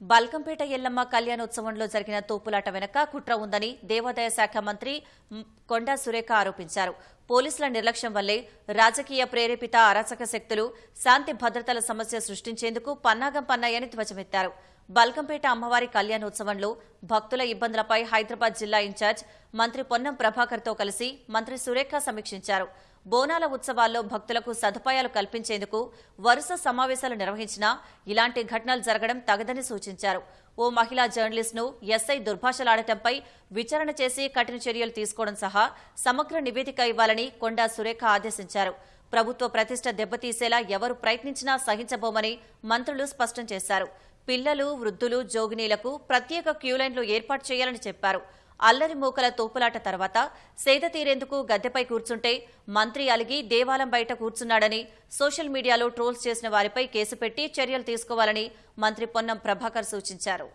బల్కంపేట ఎల్లమ్మ కళ్యాణోత్సవంలో జరిగిన తోపులాట వెనక కుట్ర ఉందని దేవాదాయ శాఖ మంత్రి కొండా సురేఖ ఆరోపించారు. పోలీసుల నిర్లక్ష్యం వల్లే రాజకీయ ప్రేరేపిత అరాచక శక్తులు శాంతి భద్రతల సమస్య సృష్టించేందుకు పన్నాగం పన్నాయని ధ్వజమెత్తారు. బల్కంపేట అమ్మవారి కళ్యాణోత్సవంలో భక్తుల ఇబ్బందులపై హైదరాబాద్ జిల్లా ఇన్ఛార్జ్ మంత్రి పొన్నం ప్రభాకర్తో కలిసి మంత్రి సురేఖ సమీక్షించారు. బోనాల ఉత్సవాల్లో భక్తులకు సదుపాయాలు కల్పించేందుకు వరుస సమావేశాలు నిర్వహించినా ఇలాంటి ఘటనలు జరగడం తగదని సూచించారు. ఓ మహిళా జర్నలిస్ట్ను ఎస్ఐ దుర్భాషలాడటంపై విచారణ చేసి కఠిన చర్యలు తీసుకోవడం సహా సమగ్ర నివేదిక ఇవ్వాలని కొండా సురేఖ ఆదేశించారు. ప్రభుత్వ ప్రతిష్ట దెబ్బతీసేలా ఎవరు ప్రయత్నించినా సహించబోమని మంత్రులు స్పష్టం చేశారు. పిల్లలు వృద్ధులు జోగినీలకు ప్రత్యేక క్యూలైన్లు ఏర్పాటు చేయాలని చెప్పారు. అల్లరి మూకల తోపులాట తర్వాత సేద తీరేందుకు గద్దెపై కూర్చుంటే మంత్రి అలిగి దేవాలయం బయట కూర్చున్నాడని సోషల్ మీడియాలో ట్రోల్స్ చేసిన వారిపై కేసు పెట్టి చర్యలు తీసుకోవాలని మంత్రి పొన్నం ప్రభాకర్ సూచించారు.